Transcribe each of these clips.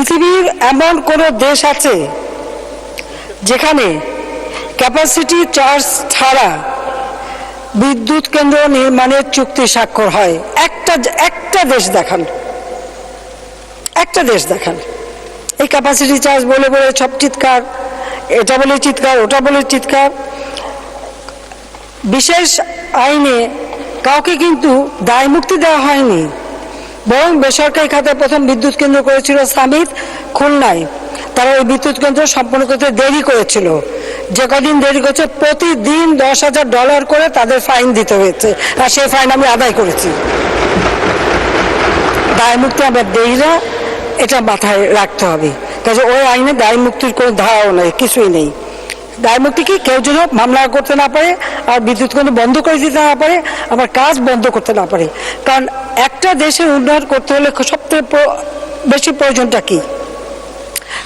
পৃথিবীর এমন কোনো দেশ আছে যেখানে ক্যাপাসিটি চার্জ ছাড়া বিদ্যুৎ কেন্দ্র নির্মাণের চুক্তি স্বাক্ষর হয়? একটা একটা দেশ দেখান। একটা দেশ দেখান। এই ক্যাপাসিটি চার্জ বলে বলে সব চিৎকার, এটা বলে চিৎকার, ওটা বলে চিৎকার। বিশেষ আইনে কাউকে কিন্তু দায় মুক্তি দেওয়া হয়নি। বরং বেসরকারি খাতে প্রথম বিদ্যুৎ কেন্দ্র করেছিল সামিত খুলনায়। তারা ওই বিদ্যুৎ কেন্দ্র সম্পন্ন করতে দেরি করেছিল। যে কদিন দেরি করেছে, প্রতিদিন দশ হাজার ডলার করে তাদের ফাইন দিতে হয়েছে। আর সেই ফাইন আমি আদায় করেছি। দায় মুক্তি আমরা না, এটা মাথায় রাখতে হবে। কাজে ওই আইনে দায় মুক্তির কোনো ধারাও নেই, কিছুই নেই। দায় মুক্তি কি কেউ যেন মামলা করতে না পারে আর বিদ্যুৎ কেন্দ্র বন্ধ করে দিতে না পারে, আবার কাজ বন্ধ করতে না পারে। কারণ একটা দেশের উন্নয়ন করতে হলে সবথেকে বেশি প্রয়োজনটা কি?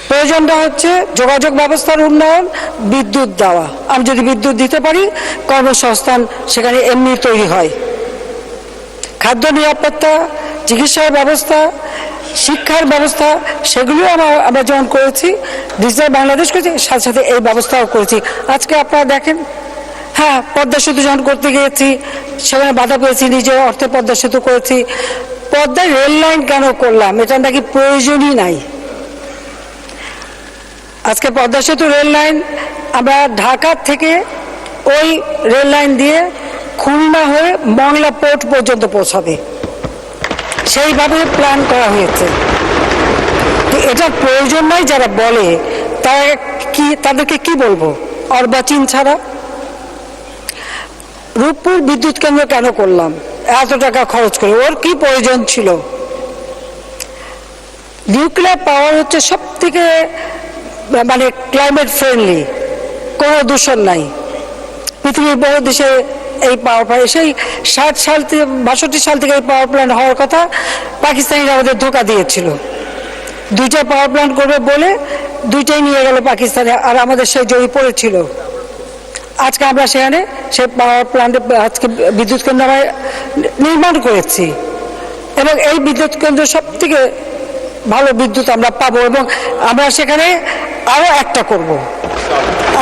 প্রয়োজনটা হচ্ছে যোগাযোগ ব্যবস্থার উন্নয়ন, বিদ্যুৎ দেওয়া। আমি যদি বিদ্যুৎ দিতে পারি, কর্মসংস্থান সেখানে এমনি তৈরি হয়। খাদ্য নিরাপত্তা, চিকিৎসার ব্যবস্থা শিক্ষার ব্যবস্থা, সেগুলো আমরা আমরা যেমন করেছি, ডিজিটাল বাংলাদেশ করেছি, সাথে সাথে এই ব্যবস্থাও করেছি। আজকে আপনারা দেখেন হ্যাঁ পদ্মা সেতু যখন করতে গিয়েছি, সেখানে বাধা পেয়েছি নিজের অর্থে পদ্মা সেতু করেছি। পদ্মায় রেল লাইন কেন করলাম? এটা নাকি প্রয়োজনই নাই? আজকে পদ্মা সেতু রেল লাইন, আমরা ঢাকা থেকে ওই রেল লাইন দিয়ে খুলনা হয়ে মংলা পোর্ট পর্যন্ত পৌঁছাবে। সেইভাবে প্ল্যান করা হয়েছে। তো এটার প্রয়োজন নাই যারা বলে, তারা কি, তাদেরকে কি বলব? অর্বাচীন ছাড়া? রূপপুর বিদ্যুৎ কেন্দ্র কেন করলাম? এত টাকা খরচ করে। ওর কি প্রয়োজন ছিল? নিউক্লিয়ার পাওয়ার হচ্ছে সব থেকে মানে ক্লাইমেট ফ্রেন্ডলি কোনো দূষণ নাই। পৃথিবীর বড় দেশে এই পাওয়ার প্ল্যান্ট সেই ষাট সাল থেকে, বাষট্টি সাল থেকে এই পাওয়ার প্ল্যান্ট হওয়ার কথা পাকিস্তানিরা আমাদের ধোকা দিয়েছিল। দুইটা পাওয়ার প্ল্যান্ট করবে বলে দুইটাই নিয়ে গেল পাকিস্তানে, আর আমাদের সেই জমি পড়েছিল। আজকে আমরা সেখানে সেই পাওয়ার প্ল্যান্টে আজকে বিদ্যুৎ কেন্দ্র আমরা নির্মাণ করেছি। এবং এই বিদ্যুৎ কেন্দ্র সব থেকে ভালো বিদ্যুৎ আমরা পাবো এবং আমরা সেখানে আরও একটা করব।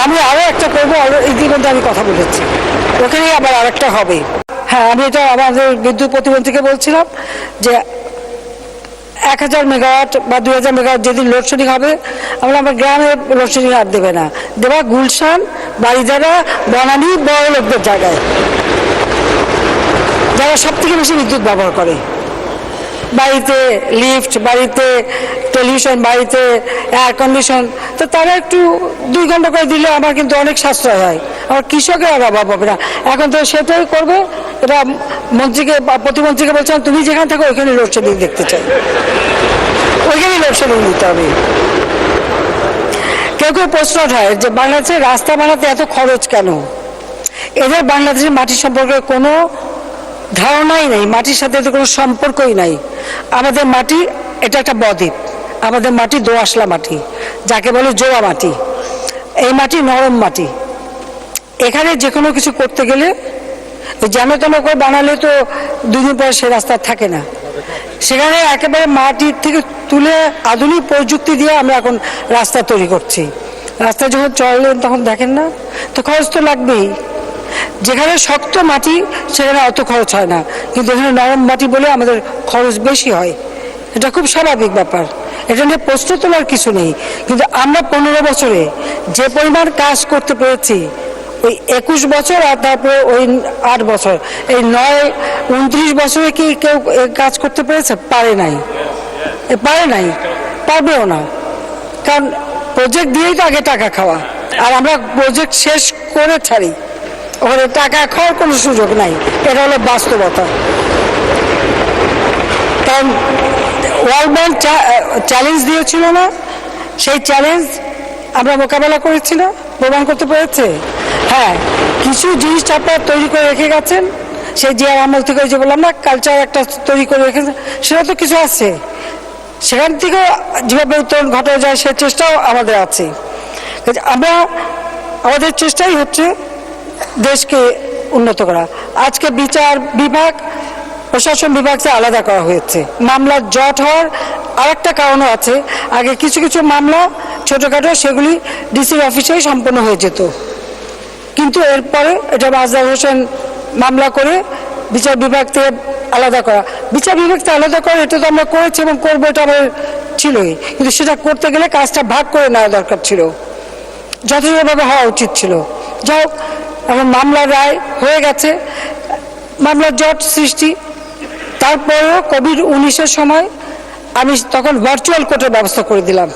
আমি আরও একটা করব আরও ইতিমধ্যে আমি কথা বলেছি। ওখানে আবার আরেকটা হবে। হ্যাঁ আমি এটা আমাদের বিদ্যুৎ প্রতিমন্ত্রীকে বলছিলাম যে এক হাজার মেগাওয়াট বা দুই হাজার মেগাওয়াট যেদিন লোডশেডিং হবে, আমরা আমার গ্রামে লোডশেডিং আর দেবে না। দেবা গুলশান বাড়িদারা বনানি বড় লোকদের জায়গায়। যারা সব থেকে বেশি বিদ্যুৎ ব্যবহার করে। বাড়িতে লিফট বাড়িতে টেলিভিশন বাড়িতে এয়ার কন্ডিশন তো তারা একটু দুই ঘণ্টা করে দিলে আমার কিন্তু অনেক সাশ্রয় হয়। আমার কৃষকের আর অভাব হবে না। এখন তো সেটাই করবে। এটা মন্ত্রীকে প্রতিমন্ত্রীকে বলছিলাম, তুমি যেখানে থাকো, ওইখানে লোডশেডিং দেখতে চাই। ওইখানে লোডশেডিং দিতে হবে। কেউ কেউ প্রশ্ন হয় যে বাংলাদেশে রাস্তা বানাতে এত খরচ কেন? এদের বাংলাদেশের মাটি সম্পর্কে কোনো ধারণাই নেই, মাটির সাথে তো কোনো সম্পর্কই নাই। আমাদের মাটি, এটা একটা বদ্বীপ। আমাদের মাটি দোআঁশলা মাটি, যাকে বলে জোয়া মাটি। এই মাটি নরম মাটি। এখানে যে কোনো কিছু করতে গেলে যেন তেন করে বানালে তো দুদিন পরে সে রাস্তা থাকে না। সেখানে একেবারে মাটির থেকে তুলে আধুনিক প্রযুক্তি দিয়ে আমরা এখন রাস্তা তৈরি করছি। রাস্তা যখন চলেন তখন দেখেন না, তো খরচ তো লাগবেই। যেখানে শক্ত মাটি, সেখানে অত খরচ হয় না। কিন্তু এখানে নরম মাটি বলে আমাদের খরচ বেশি হয়। এটা খুব স্বাভাবিক ব্যাপার। এটা নিয়ে প্রশ্ন তোলার কিছু নেই। কিন্তু আমরা পনেরো বছরে যে পরিমাণ কাজ করতে পেরেছি, ওই একুশ বছর আর তারপরে ওই আট বছর, এই নয়, উনত্রিশ বছরে কি কেউ কাজ করতে পেরেছে? পারে নাই। পারে নাই। পারবেও না। কারণ প্রজেক্ট দিয়েই তো আগে টাকা খাওয়া। আর আমরা প্রজেক্ট শেষ করে ছাড়ি। ওখানে টাকা খাওয়ার কোনো সুযোগ নাই। এটা হলো বাস্তবতা। কারণ ওয়ার্ল্ড ব্যাংক চ্যালেঞ্জ দিয়েছিল না। সেই চ্যালেঞ্জ আমরা মোকাবেলা করেছি না প্রমাণ করতে পেরেছে? হ্যাঁ কিছু জিনিস আপনারা তৈরি করে রেখে গেছেন। সেই যে আমল থেকে যে বললাম না কালচার একটা তৈরি করে রেখেছেন সেটা তো কিছু আছে। সেখান থেকে যেভাবে উত্তরণ ঘটা যায়, সে চেষ্টাও আমাদের আছে। আমরা আমাদের চেষ্টাই হচ্ছে দেশকে উন্নত করা। আজকে বিচার বিভাগ, প্রশাসন বিভাগকে আলাদা করা হয়েছে। মামলার জট হওয়ার আরেকটা কারণও আছে। আগে কিছু কিছু মামলা ছোটোখাটো, সেগুলি ডিসির অফিসেই সম্পন্ন হয়ে যেত। কিন্তু এরপরে এটা মাজদার হোসেন মামলা করে বিচার বিভাগ থেকে আলাদা করা। বিচার বিভাগ থেকে আলাদা করা, এটা তো আমরা করেছি এবং করব, এটা আমাদের ছিলই। কিন্তু সেটা করতে গেলে কাজটা ভাগ করে নেওয়া দরকার ছিল। যথাযথভাবে হওয়া উচিত ছিল। যাই হোক এখন মামলার রায় হয়ে গেছে। মামলার জট সৃষ্টি। তারপরেও কোভিড উনিশের সময় আমি তখন ভার্চুয়াল কোর্টের ব্যবস্থা করে দিলাম।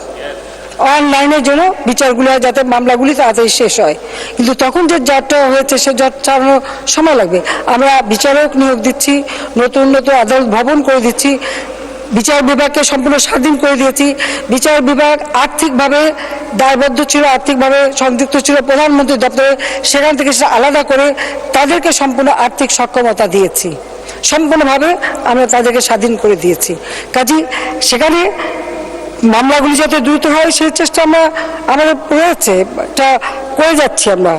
অনলাইনের জন্য বিচারগুলো হয় যাতে মামলাগুলি তাড়াতাড়ি শেষ হয়। কিন্তু তখন যে জটটা হয়েছে, সে জট ছাড়ানোর সময় লাগবে। আমরা বিচারক নিয়োগ দিচ্ছি, নতুন নতুন আদালত ভবন করে দিচ্ছি। বিচার বিভাগকে সম্পূর্ণ স্বাধীন করে দিয়েছি। বিচার বিভাগ আর্থিকভাবে দায়বদ্ধ ছিল, আর্থিকভাবে সংযুক্ত ছিল প্রধানমন্ত্রী দপ্তরে সেখান থেকে সেটা আলাদা করে তাদেরকে সম্পূর্ণ আর্থিক সক্ষমতা দিয়েছি। সম্পূর্ণভাবে আমরা তাদেরকে স্বাধীন করে দিয়েছি। কাজী সেখানে মামলাগুলি যাতে দ্রুত হয় সেই চেষ্টা আমরা, আমাদের রয়েছে এটা করে যাচ্ছি আমরা।